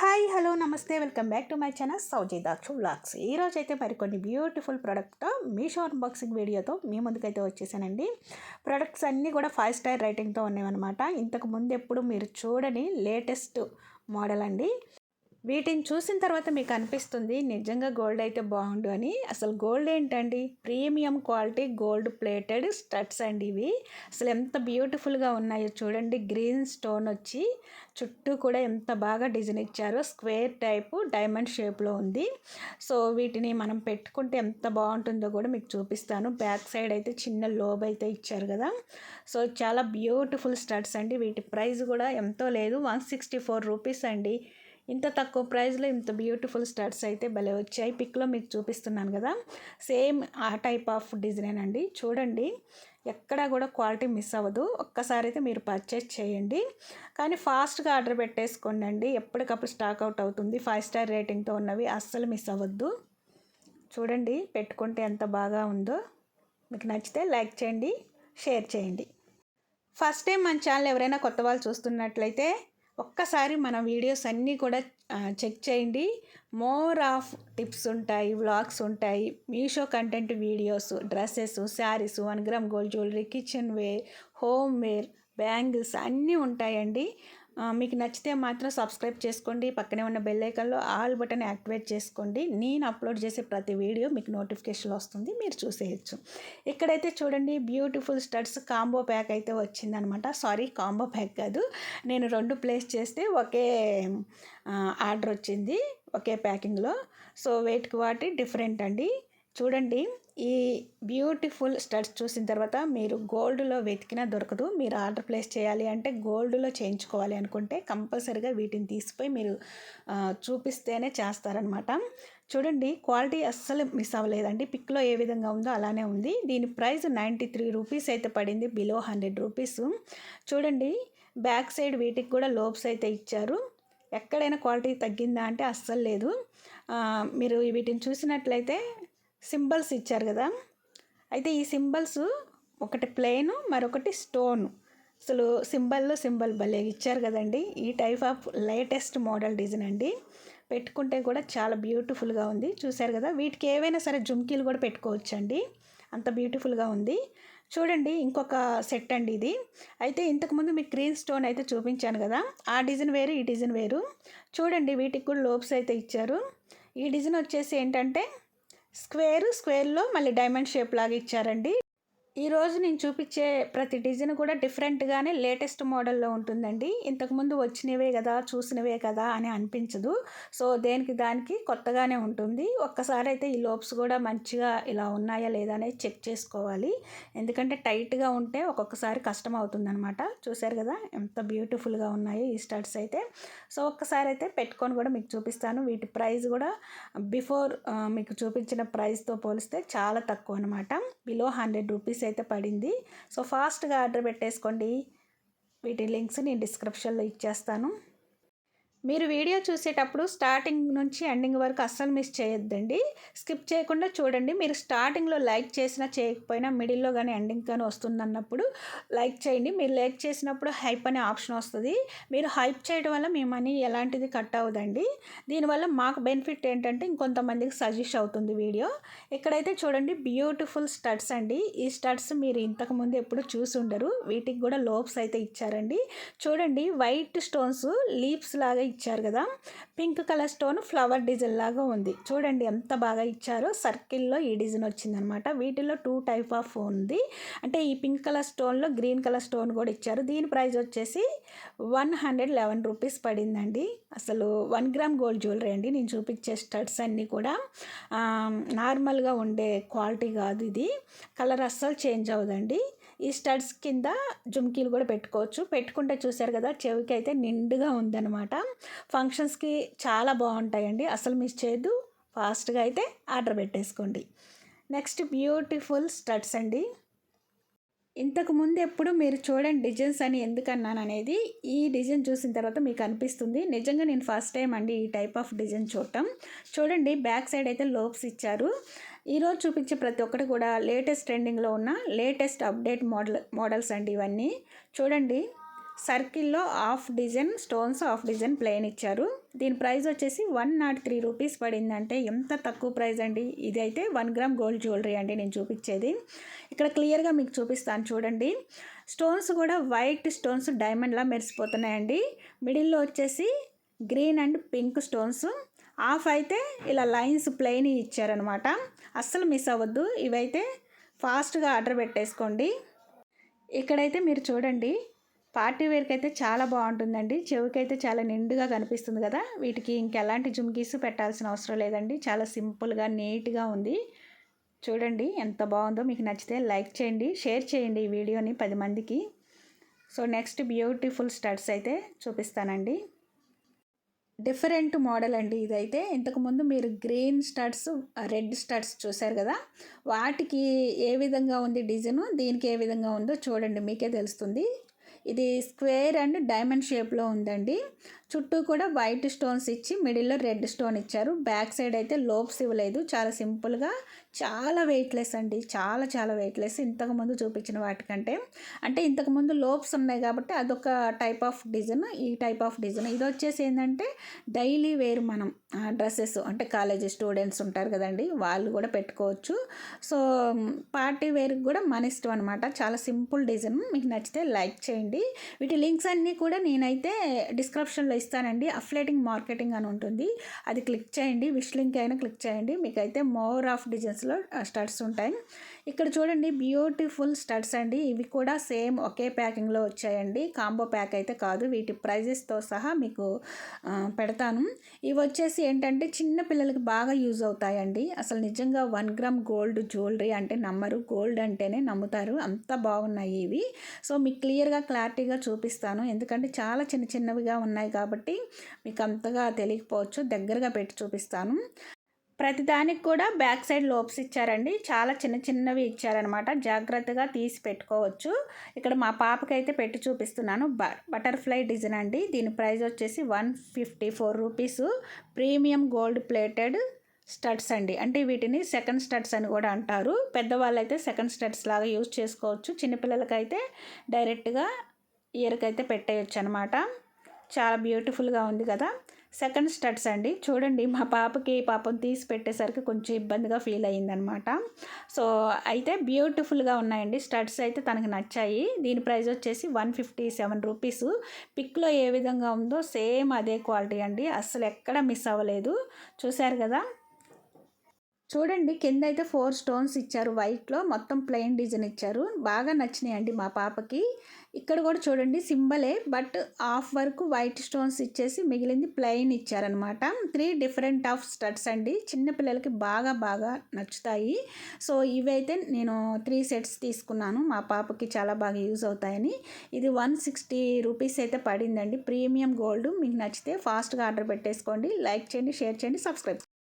Hi hello నమస్తే. Welcome back to my channel Sowji Dakshu blogs ఈరోజు అయితే మరికొన్ని బ్యూటిఫుల్ ప్రోడక్ట్తో మీషో అన్బాక్సింగ్ వీడియోతో మీ ముందుకైతే వచ్చేసానండి. ప్రొడక్ట్స్ అన్నీ కూడా ఫైవ్ స్టార్ రేటింగ్తో ఉన్నాయన్నమాట ఇంతకు ముందు ఎప్పుడు మీరు చూడని లేటెస్ట్ మోడల్ అండి. వీటిని చూసిన తర్వాత మీకు అనిపిస్తుంది నిజంగా గోల్డ్ అయితే బాగుండు అని. అసలు గోల్డ్ ఏంటండి? Premium quality gold plated studs అండి ఇవి. అసలు ఎంత బ్యూటిఫుల్గా ఉన్నాయో చూడండి. గ్రీన్ స్టోన్ వచ్చి చుట్టూ కూడా ఎంత బాగా డిజైన్ ఇచ్చారో. స్క్వేర్ టైపు డైమండ్ షేప్లో ఉంది. సో వీటిని మనం పెట్టుకుంటే ఎంత బాగుంటుందో కూడా మీకు చూపిస్తాను. బ్యాక్ సైడ్ అయితే చిన్న లోబ్ అయితే ఇచ్చారు కదా. సో చాలా బ్యూటిఫుల్ స్టడ్స్ అండి. వీటి ప్రైస్ కూడా ఎంతో లేదు. వన్ సిక్స్టీ ఫోర్ రూపీస్ అండి. ఇంత తక్కువ ప్రైస్లో ఇంత బ్యూటిఫుల్ స్టడ్స్ అయితే భలే వచ్చాయి. పిక్లో మీకు చూపిస్తున్నాను కదా. సేమ్ ఆ టైప్ ఆఫ్ డిజైన్ అండి. చూడండి. ఎక్కడా కూడా క్వాలిటీ మిస్ అవ్వదు. ఒక్కసారి అయితే మీరు పర్చేస్ చేయండి. కానీ ఫాస్ట్గా ఆర్డర్ పెట్టేసుకోండి అండి. ఎప్పటికప్పుడు స్టాక్ అవుట్ అవుతుంది. ఫైవ్ స్టార్ రేటింగ్తో ఉన్నవి అస్సలు మిస్ అవ్వద్దు. చూడండి. పెట్టుకుంటే ఎంత బాగా ఉందో. మీకు నచ్చితే లైక్ చేయండి షేర్ చేయండి. ఫస్ట్ టైం మన ఛానల్ ఎవరైనా కొత్త వాళ్ళు చూస్తున్నట్లయితే ఒక్కసారి మన వీడియోస్ అన్నీ కూడా చెక్ చేయండి. మోర్ ఆఫ్ టిప్స్ ఉంటాయి వ్లాగ్స్ ఉంటాయి Meesho content videos dresses saris one gram gold jewellery kitchen ware home ware bangles అన్నీ ఉంటాయండి. మీకు నచ్చితే మాత్రం సబ్స్క్రైబ్ చేసుకోండి. పక్కనే ఉన్న బెల్ ఐకన్లో ఆల్ బటన్ యాక్టివేట్ చేసుకోండి. నేను అప్లోడ్ చేసే ప్రతి వీడియో మీకు నోటిఫికేషన్ వస్తుంది. మీరు చూసేయచ్చు. ఇక్కడైతే చూడండి బ్యూటిఫుల్ స్టడ్స్ కాంబో ప్యాక్ అయితే వచ్చిందనమాట. సారీ కాంబో ప్యాక్ కాదు. నేను రెండు ప్లేస్ చేస్తే ఒకే ఆర్డర్ వచ్చింది. ఒకే ప్యాకింగ్లో సో వెయిట్కి వాటి డిఫరెంట్ అండి. చూడండి ఈ బ్యూటిఫుల్ స్టడ్స్ చూసిన తర్వాత మీరు గోల్డ్లో వెతికినా దొరకదు. మీరు ఆర్డర్ ప్లేస్ చేయాలి అంటే గోల్డ్లో చేయించుకోవాలి అనుకుంటే కంపల్సరీగా వీటిని తీసిపోయి మీరు చూపిస్తేనే చేస్తారనమాట చూడండి క్వాలిటీ అస్సలు మిస్ అవ్వలేదండి. పిక్లో ఏ విధంగా ఉందో అలానే ఉంది. దీని ప్రైస్ నైంటీ త్రీ రూపీస్ అయితే పడింది బిలో హండ్రెడ్ రూపీస్. చూడండి బ్యాక్ సైడ్ వీటికి కూడా లోబ్స్ అయితే ఇచ్చారు. ఎక్కడైనా క్వాలిటీ తగ్గిందా అంటే అస్సలు లేదు. మీరు వీటిని చూసినట్లయితే సింబల్స్ ఇచ్చారు కదా. అయితే ఈ సింబల్స్ ఒకటి ప్లెయిన్ మరొకటి స్టోన్. అసలు సింబల్లో సింబల్ భలే ఇచ్చారు కదండి. ఈ type of latest model design అండి. పెట్టుకుంటే కూడా చాలా బ్యూటిఫుల్గా ఉంది. చూశారు కదా వీటికి ఏవైనా సరే జుమ్కీలు కూడా పెట్టుకోవచ్చండి. అంత బ్యూటిఫుల్గా ఉంది. చూడండి ఇంకొక సెట్ అండి ఇది. అయితే ఇంతకుముందు మీకు గ్రీన్ స్టోన్ అయితే చూపించాను కదా. ఆ డిజైన్ వేరు ఈ డిజైన్ వేరు. చూడండి వీటికి కూడా లోప్స్ అయితే ఇచ్చారు. ఈ డిజైన్ వచ్చేసి ఏంటంటే స్క్వేర్ స్క్వేర్లో మళ్ళీ డైమండ్ షేప్ లాగా ఇచ్చారండి. ఈరోజు నేను చూపించే ప్రతి డిజైన్ కూడా డిఫరెంట్గానే లేటెస్ట్ మోడల్లో ఉంటుందండి. ఇంతకుముందు వచ్చినవే కదా చూసినవే కదా అని అనిపించదు. సో దేనికి దానికి కొత్తగానే ఉంటుంది. ఒక్కసారి అయితే ఈ లోప్స్ కూడా మంచిగా ఇలా ఉన్నాయా లేదా అనేది చెక్ చేసుకోవాలి. ఎందుకంటే టైట్గా ఉంటే ఒక్కొక్కసారి కష్టం అవుతుందనమాట చూశారు కదా ఎంత బ్యూటిఫుల్గా ఉన్నాయి ఈ స్టడ్స్ అయితే. సో ఒక్కసారి అయితే పెట్టుకొని కూడా మీకు చూపిస్తాను. వీటి ప్రైస్ కూడా బిఫోర్ మీకు చూపించిన ప్రైస్తో పోలిస్తే చాలా తక్కువ అనమాట బిలో హండ్రెడ్ రూపీస్ అయితే పడింది. సో ఫాస్ట్గా ఆర్డర్ పెట్టేసుకోండి. వీటి లింక్స్ నేను డిస్క్రిప్షన్లో ఇచ్చేస్తాను. మీరు వీడియో చూసేటప్పుడు స్టార్టింగ్ నుంచి ఎండింగ్ వరకు అస్సలు మిస్ చేయొద్దండి. స్కిప్ చేయకుండా చూడండి. మీరు స్టార్టింగ్లో లైక్ చేసినా చేయకపోయినా మిడిల్లో కానీ ఎండింగ్ కానీ వస్తుందన్నప్పుడు లైక్ చేయండి. మీరు లైక్ చేసినప్పుడు హైప్ అనే ఆప్షన్ వస్తుంది. మీరు హైప్ చేయడం వల్ల మీ మనీ ఎలాంటిది కట్ అవ్వదండి. దీనివల్ల మాకు బెనిఫిట్ ఏంటంటే ఇంకొంతమందికి సజెస్ట్ అవుతుంది వీడియో. ఇక్కడైతే చూడండి బ్యూటిఫుల్ స్టడ్స్ అండి. ఈ స్టడ్స్ మీరు ఇంతకుముందు ఎప్పుడు చూసి ఉండరు. వీటికి కూడా లోప్స్ అయితే ఇచ్చారండి. చూడండి వైట్ స్టోన్స్ లీప్స్ లాగా ఇచ్చారు కదా. Pink colour stone flower design లాగా ఉంది. చూడండి ఎంత బాగా ఇచ్చారో. సర్కిల్లో ఈ డిజైన్ వచ్చిందనమాట. వీటిలో టూ టైప్ ఆఫ్ ఉంది. అంటే ఈ పింక్ కలర్ స్టోన్లో గ్రీన్ కలర్ స్టోన్ కూడా ఇచ్చారు. దీని ప్రైస్ వచ్చేసి వన్ హండ్రెడ్ లెవెన్ రూపీస్ పడిందండి. అసలు వన్ గ్రామ్ గోల్డ్ జ్యువెలరీ అండి. నేను చూపించే స్టడ్స్ అన్నీ కూడా నార్మల్గా ఉండే క్వాలిటీ కాదు ఇది. కలర్ అస్సలు చేంజ్ అవ్వదండి. ఈ స్టడ్స్ కింద జుమ్కీలు కూడా పెట్టుకోవచ్చు. పెట్టుకుంటే చూశారు కదా చెవికి అయితే నిండుగా ఉందన్నమాట. ఫంక్షన్స్కి చాలా బాగుంటాయండి. అసలు మిస్ చేయొద్దు. ఫాస్ట్గా అయితే ఆర్డర్ పెట్టేసుకోండి. నెక్స్ట్ బ్యూటిఫుల్ స్టడ్స్ అండి. ఇంతకు ముందు ఎప్పుడు మీరు చూడండి డిజైన్స్ అని ఎందుకన్నాను అనేది ఈ డిజైన్ చూసిన తర్వాత మీకు అనిపిస్తుంది. నిజంగా నేను ఫస్ట్ టైం అండి ఈ టైప్ ఆఫ్ డిజైన్ చూడటం. చూడండి బ్యాక్ సైడ్ అయితే లోప్స్ ఇచ్చారు. ఈరోజు చూపించే ప్రతి ఒక్కటి కూడా లేటెస్ట్ ట్రెండింగ్లో ఉన్న లేటెస్ట్ అప్డేట్ మోడల్ మోడల్స్ అండి ఇవన్నీ. చూడండి సర్కిల్లో half design stones half design plain ఇచ్చారు. దీని ప్రైస్ వచ్చేసి వన్ నాట్ త్రీ రూపీస్ పడిందంటే ఎంత తక్కువ ప్రైస్ అండి? ఇది అయితే వన్ గ్రామ్ గోల్డ్ జ్యువెలరీ అండి నేను చూపించేది. ఇక్కడ క్లియర్గా మీకు చూపిస్తాను చూడండి. స్టోన్స్ కూడా వైట్ స్టోన్స్ డైమండ్లా మెరిసిపోతున్నాయండి. మిడిల్లో వచ్చేసి green and pink stones. Half అయితే ఇలా లైన్స్ ప్లెయిన్ ఇచ్చారనమాట అస్సలు మిస్ అవ్వద్దు. ఇవైతే ఫాస్ట్గా ఆర్డర్ పెట్టేసుకోండి. ఇక్కడైతే మీరు చూడండి పార్టీ వేర్కి అయితే చాలా బాగుంటుందండి. చెవికైతే చాలా నిండుగా కనిపిస్తుంది కదా. వీటికి ఇంకెలాంటి జుమ్కీస్ పెట్టాల్సిన అవసరం లేదండి. చాలా సింపుల్గా నీట్గా ఉంది. చూడండి ఎంత బాగుందో. మీకు నచ్చితే లైక్ చేయండి షేర్ చేయండి ఈ వీడియోని పది మందికి. సో నెక్స్ట్ బ్యూటిఫుల్ స్టడ్స్ అయితే చూపిస్తానండి. డిఫరెంట్ మోడల్ అండి ఇదైతే. ఇంతకుముందు మీరు గ్రీన్ స్టడ్స్ రెడ్ స్టడ్స్ చూశారు కదా? వాటికి ఏ విధంగా ఉంది డిజైను? దీనికి ఏ విధంగా ఉందో చూడండి మీకే తెలుస్తుంది. ఇది స్క్వేర్ అండ్ డైమండ్ షేప్లో ఉందండి. చుట్టూ కూడా వైట్ స్టోన్స్ ఇచ్చి మిడిల్లో రెడ్ స్టోన్ ఇచ్చారు. బ్యాక్ సైడ్ అయితే లోప్స్ ఇవ్వలేదు. చాలా సింపుల్గా చాలా వెయిట్లెస్ అండి. చాలా చాలా వెయిట్లెస్ ఇంతకుముందు చూపించిన వాటికంటే. అంటే ఇంతకుముందు లోప్స్ ఉన్నాయి కాబట్టి అదొక టైప్ ఆఫ్ డిజైన్ ఈ టైప్ ఆఫ్ డిజైన్ ఇది వచ్చేసి ఏంటంటే డైలీ వేర్ మనం డ్రెస్సెస్ అంటే కాలేజ్ స్టూడెంట్స్ ఉంటారు కదండి. వాళ్ళు కూడా పెట్టుకోవచ్చు. సో పార్టీ వేర్కి కూడా మన ఇష్టం అనమాట చాలా సింపుల్ డిజైన్ మీకు నచ్చితే లైక్ చేయండి. వీటి లింక్స్ అన్నీ కూడా నేనైతే డిస్క్రిప్షన్లో ఇస్తానండి. అఫ్లేటింగ్ మార్కెటింగ్ అని ఉంటుంది. అది క్లిక్ చేయండి. విష్ లింక్ అయినా క్లిక్ చేయండి. మీకైతే మోర్ ఆఫ్ డిజైన్స్ డిజైన్స్లో స్టడ్స్ ఉంటాయి. ఇక్కడ చూడండి బ్యూటిఫుల్ స్టడ్స్ అండి. ఇవి కూడా సేమ్ ఒకే ప్యాకింగ్లో వచ్చాయండి. కాంబో ప్యాక్ అయితే కాదు. వీటి ప్రైజెస్తో సహా మీకు పెడతాను. ఇవి వచ్చేసి ఏంటంటే చిన్న పిల్లలకి బాగా యూజ్ అవుతాయండి. అసలు నిజంగా వన్ గ్రామ్ గోల్డ్ జ్యువెలరీ అంటే నమ్మరు. గోల్డ్ అంటేనే నమ్ముతారు. అంత బాగున్నాయి ఇవి. సో మీకు క్లియర్గా క్లారిటీగా చూపిస్తాను. ఎందుకంటే చాలా చిన్న చిన్నవిగా ఉన్నాయి కాబట్టి మీకు అంతగా తెలియకపోవచ్చు. దగ్గరగా పెట్టి చూపిస్తాను. ప్రతిదానికి కూడా బ్యాక్ సైడ్ లోప్స్ ఇచ్చారండి. చాలా చిన్న చిన్నవి ఇచ్చారనమాట జాగ్రత్తగా తీసి పెట్టుకోవచ్చు. ఇక్కడ మా పాపకి అయితే పెట్టి చూపిస్తున్నాను. బ బటర్ఫ్లై డిజైన్ అండి. దీని ప్రైస్ వచ్చేసి one fifty four rupees. Premium gold plated studs అండి. అంటే వీటిని సెకండ్ స్టడ్స్ అని కూడా అంటారు. పెద్దవాళ్ళు అయితే సెకండ్ స్టడ్స్ లాగా యూజ్ చేసుకోవచ్చు. చిన్నపిల్లలకైతే డైరెక్ట్గా ఇయర్కి అయితే పెట్టేయచ్చు అనమాట చాలా బ్యూటిఫుల్గా ఉంది కదా. సెకండ్ స్టడ్స్ అండి. చూడండి మా పాపకి పాపం తీసి పెట్టేసరికి కొంచెం ఇబ్బందిగా ఫీల్ అయ్యిందనమాట సో అయితే బ్యూటిఫుల్గా ఉన్నాయండి. స్టడ్స్ అయితే తనకు నచ్చాయి. దీని ప్రైస్ వచ్చేసి వన్ ఫిఫ్టీ సెవెన్ రూపీస్. పిక్లో ఏ విధంగా ఉందో సేమ్ అదే క్వాలిటీ అండి. అస్సలు ఎక్కడ మిస్ అవ్వలేదు. చూశారు కదా? చూడండి కింద అయితే ఫోర్ స్టోన్స్ ఇచ్చారు. వైట్లో మొత్తం ప్లెయిన్ డిజైన్ ఇచ్చారు. బాగా నచ్చినాయి అండి మా పాపకి. ఇక్కడ కూడా చూడండి సింబలే బట్ హాఫ్ వరకు వైట్ స్టోన్స్ ఇచ్చేసి మిగిలింది ప్లెయిన్ ఇచ్చారనమాట త్రీ డిఫరెంట్ ఆఫ్ స్టడ్స్ అండి. చిన్నపిల్లలకి బాగా బాగా నచ్చుతాయి. సో ఇవైతే నేను త్రీ సెట్స్ తీసుకున్నాను. మా పాపకి చాలా బాగా యూజ్ అవుతాయని. ఇది వన్ సిక్స్టీ రూపీస్ అయితే పడిందండి. Premium gold. మీకు నచ్చితే ఫాస్ట్గా ఆర్డర్ పెట్టేసుకోండి. లైక్ చేయండి షేర్ చేయండి సబ్స్క్రైబ్